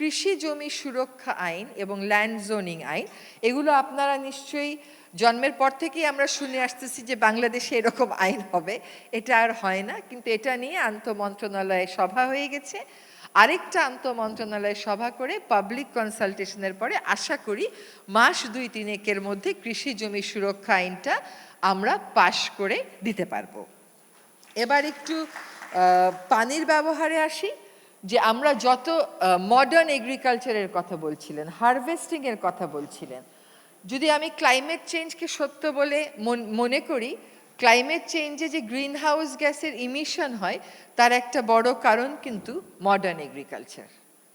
কৃষি জমি সুরক্ষা আইন এবং ল্যান্ড জোনিং আইন, এগুলো আপনারা নিশ্চয়ই জন্মের পর থেকেই আমরা শুনে আসতেছি যে বাংলাদেশে এরকম আইন হবে। এটা আর হয় না, কিন্তু এটা নিয়ে আন্তঃ মন্ত্রণালয়ে সভা হয়ে গেছে। আরেকটা আন্তঃ মন্ত্রণালয়ে সভা করে পাবলিক কনসালটেশনের পরে আশা করি মাস দুই তিনেকের মধ্যে কৃষি জমি সুরক্ষা আইনটা আমরা পাশ করে দিতে পারব। এবার একটু পানির ব্যবহারে আসি। যে আমরা যত মডার্ন এগ্রিকালচারের কথা বলছিলেন হারভেস্টিংয়ের কথা বলছিলেন, যদি আমি ক্লাইমেট চেঞ্জকে সত্য বলে মন- করি ক্লাইমেট চেঞ্জে যে গ্রিন হাউস গ্যাসের ইমিশন হয়, তার একটা বড় কারণ কিন্তু মডার্ন এগ্রিকালচার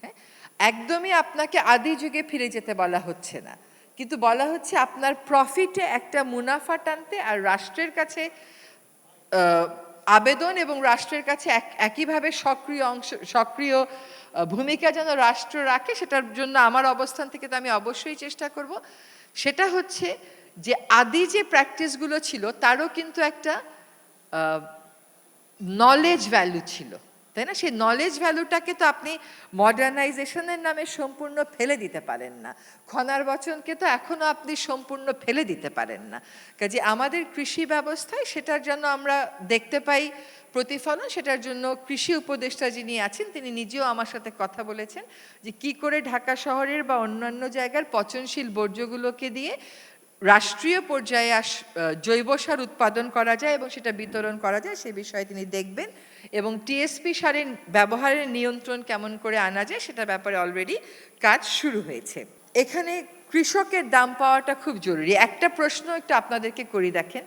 হ্যাঁ? একদমই আপনাকে আদি যুগে ফিরে যেতে বলা হচ্ছে না। কিন্তু বলা হচ্ছে আপনার প্রফিটে একটা মুনাফা টানতে আর রাষ্ট্রের কাছে আবেদন এবং রাষ্ট্রের কাছে এক- একইভাবে সক্রিয় অংশ, সক্রিয় ভূমিকা যেন রাষ্ট্র রাখে, সেটার জন্য আমার অবস্থান থেকে তো আমি অবশ্যই চেষ্টা করব। সেটা হচ্ছে যে আদি যে প্র্যাকটিসগুলো ছিল, তারও কিন্তু একটা নলেজ ভ্যালু ছিল। তাই না? সেই নলেজ ভ্যালুটাকে তো আপনি মডার্নাইজেশনের নামে সম্পূর্ণ ফেলে দিতে পারেন না। খনার বচনকে তো এখনও আপনি সম্পূর্ণ ফেলে দিতে পারেন না। কাজে আমাদের কৃষি ব্যবস্থায় সেটার জন্য আমরা দেখতে পাই প্রতিফলন, সেটার জন্য কৃষি উপদেষ্টা যিনি আছেন, তিনি নিজেও আমার সাথে কথা বলেছেন যে কি করে ঢাকা শহরের বা অন্যান্য জায়গার পচনশীল বর্জ্যগুলোকে দিয়ে রাষ্ট্রীয় পর্যায়ে জৈব সার উৎপাদন করা যায় এবং সেটা বিতরণ করা যায়, সে বিষয়ে তিনি দেখবেন। এবং টিএসপি সারের ব্যবহারের নিয়ন্ত্রণ কেমন করে আনা যায়, সেটা ব্যাপারে অলরেডি কাজ শুরু হয়েছে। এখানে কৃষকের দাম পাওয়াটা খুব জরুরি। একটা প্রশ্ন একটু আপনাদেরকে করি দেখেন।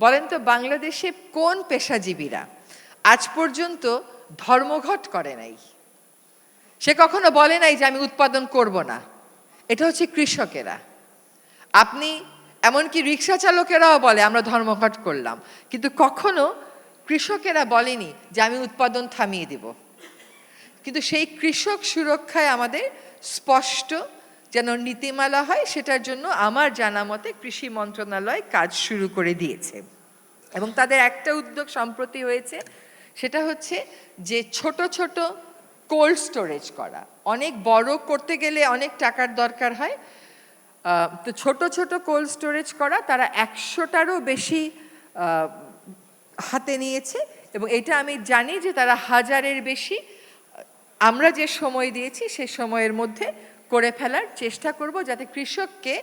বলেন তো, বাংলাদেশে কোন পেশাজীবীরা আজ পর্যন্ত ধর্মঘট করে নাই? সে কখনো বলে নাই যে আমি উৎপাদন করব না। এটা হচ্ছে কৃষকেরা। আপনি, এমনকি রিক্সা চালকেরাও বলে, আমরা ধর্মঘট করলাম। কিন্তু কখনো কৃষকেরা বলেনি যে, আমি উৎপাদন থামিয়ে দিব। কিন্তু সেই কৃষক সুরক্ষায় আমাদের স্পষ্ট যেন নীতিমালা হয়, সেটার জন্য আমার জানা মতে কৃষি মন্ত্রণালয় কাজ শুরু করে দিয়েছে। এবং তাদের একটা উদ্যোগ সম্প্রতি হয়েছে, সেটা হচ্ছে যে, ছোট ছোট কোল্ড স্টোরেজ করা। অনেক বড় করতে গেলে অনেক টাকার দরকার হয় তো ছোট ছোট কোল্ড স্টোরেজ করা তারা একশোটারও বেশি হাতে নিয়েছে এবং এটা আমি জানি যে তারা হাজারের বেশি। আমরা যে সময় দিয়েছি সে সময়ের মধ্যে করে ফেলার চেষ্টা করব যাতে কৃষককে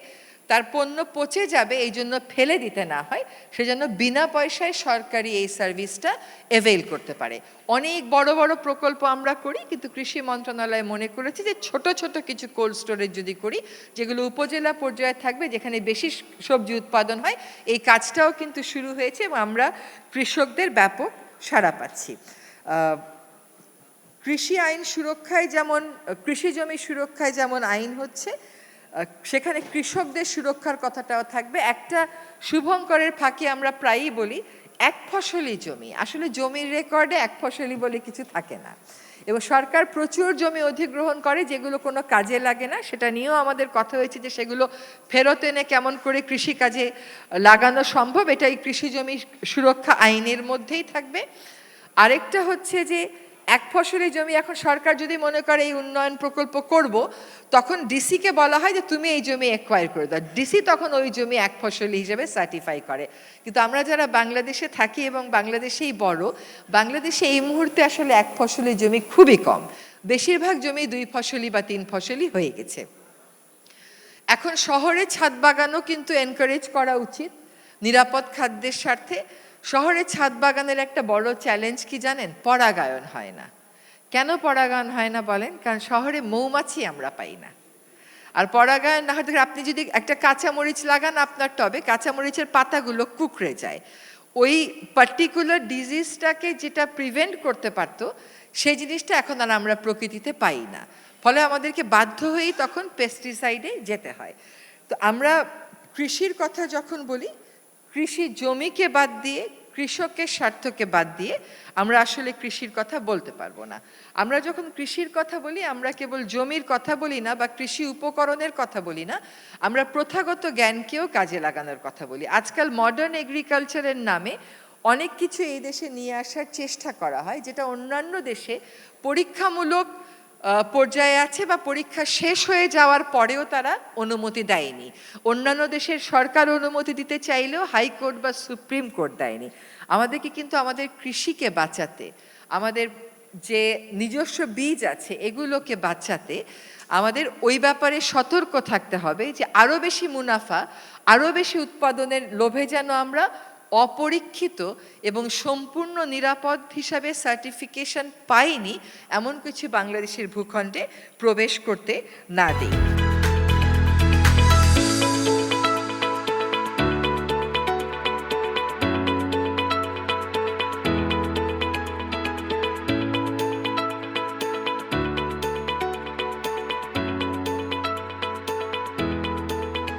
তার পণ্য পচে যাবে, এই জন্য ফেলে দিতে না হয়। সেজন্য বিনা পয়সায় সরকারি এই সার্ভিসটা অ্যাভেল করতে পারে। অনেক বড় বড় প্রকল্প আমরা করি, কিন্তু কৃষি মন্ত্রণালয় মনে করেছে যে ছোট ছোট কিছু কোল্ড স্টোরেজ যদি করি, যেগুলো উপজেলা পর্যায়ে থাকবে, যেখানে বেশি সবজি উৎপাদন হয়, এই কাজটাও কিন্তু শুরু হয়েছে এবং আমরা কৃষকদের ব্যাপক সাড়া পাচ্ছি। কৃষি আইন সুরক্ষায় যেমন, কৃষি জমি সুরক্ষায় যেমন আইন হচ্ছে সেখানে কৃষকদের সুরক্ষার কথাটাও থাকবে। একটা শুভঙ্করের ফাঁকি আমরা প্রায়ই বলি, এক ফসলি জমি। আসলে জমির রেকর্ডে এক ফসলি বলে কিছু থাকে না। এবং সরকার প্রচুর জমি অধিগ্রহণ করে, যেগুলো কোনো কাজে লাগে না। সেটা নিয়েও আমাদের কথা হয়েছে যে সেগুলো ফেরত এনে কেমন করে কৃষিকাজে লাগানো সম্ভব এটা এই কৃষি জমি সুরক্ষা আইনের মধ্যেই থাকবে। আরেকটা হচ্ছে যে এক ফসলি জমি এখন সরকার যদি মনে করে এই উন্নয়ন প্রকল্প করব, তখন ডিসিকে বলা হয় যে তুমি এই জমি অ্যাকোয়ার করে দাও। ডিসি তখন ওই জমি এক ফসলি হিসেবে সার্টিফাই করে। কিন্তু আমরা যারা বাংলাদেশে থাকি এবং বাংলাদেশেই বড়, বাংলাদেশে এই মুহূর্তে আসলে এক ফসলি জমি খুবই কম। বেশিরভাগ জমি দুই ফসলি বা তিন ফসলি হয়ে গেছে। এখন শহরে ছাদ বাগানও কিন্তু এনকারেজ করা উচিত। নিরাপদ খাদ্যের স্বার্থে শহরে ছাদ বাগানের একটা বড় চ্যালেঞ্জ কি জানেন? পরাগায়ন হয় না। কেন পরাগায়ন হয় না বলেন? কারণ শহরে মৌমাছি আমরা পাই না। আর পরাগায়ন না হতে আপনি যদি একটা কাঁচামরিচ লাগান আপনার টবে, কাঁচামরিচের পাতাগুলো কুকড়ে যায়। ওই পার্টিকুলার ডিজিজটাকে যেটা প্রিভেন্ট করতে পারতো, সেই জিনিসটা এখন আর আমরা প্রকৃতিতে পাই না। ফলে আমাদেরকে বাধ্য হয়েই তখন পেস্টিসাইডে যেতে হয়। তো আমরা কৃষির কথা যখন বলি, কৃষি জমিকে বাদ দিয়ে কৃষকের স্বার্থকে বাদ দিয়ে আমরা আসলে কৃষির কথা বলতে পারব না। আমরা যখন কৃষির কথা বলি, আমরা কেবল জমির কথা বলি না বা কৃষি উপকরণের কথা বলি না, আমরা প্রথাগত জ্ঞানকেও কাজে লাগানোর কথা বলি। আজকাল মডার্ন এগ্রিকালচারের নামে অনেক কিছু এই দেশে নিয়ে আসার চেষ্টা করা হয়, যেটা অন্যান্য দেশে পরীক্ষামূলক পর্যায়ে আছে বা পরীক্ষা শেষ হয়ে যাওয়ার পরেও তারা অনুমতি দেয়নি। অন্যান্য দেশের সরকার অনুমতি দিতে চাইলেও হাইকোর্ট বা সুপ্রিম কোর্ট দেয়নি। আমাদেরকে কিন্তু আমাদের কৃষিকে বাঁচাতে, আমাদের যে নিজস্ব বীজ আছে এগুলোকে বাঁচাতে আমাদের ওই ব্যাপারে সতর্ক থাকতে হবে যে আরও বেশি মুনাফা আরও বেশি উৎপাদনের লোভে যেন আমরা অপরীক্ষিত এবং সম্পূর্ণ নিরাপদ হিসাবে সার্টিফিকেশন পায়নি এমন কিছু বাংলাদেশের ভূখণ্ডে প্রবেশ করতে না দিই।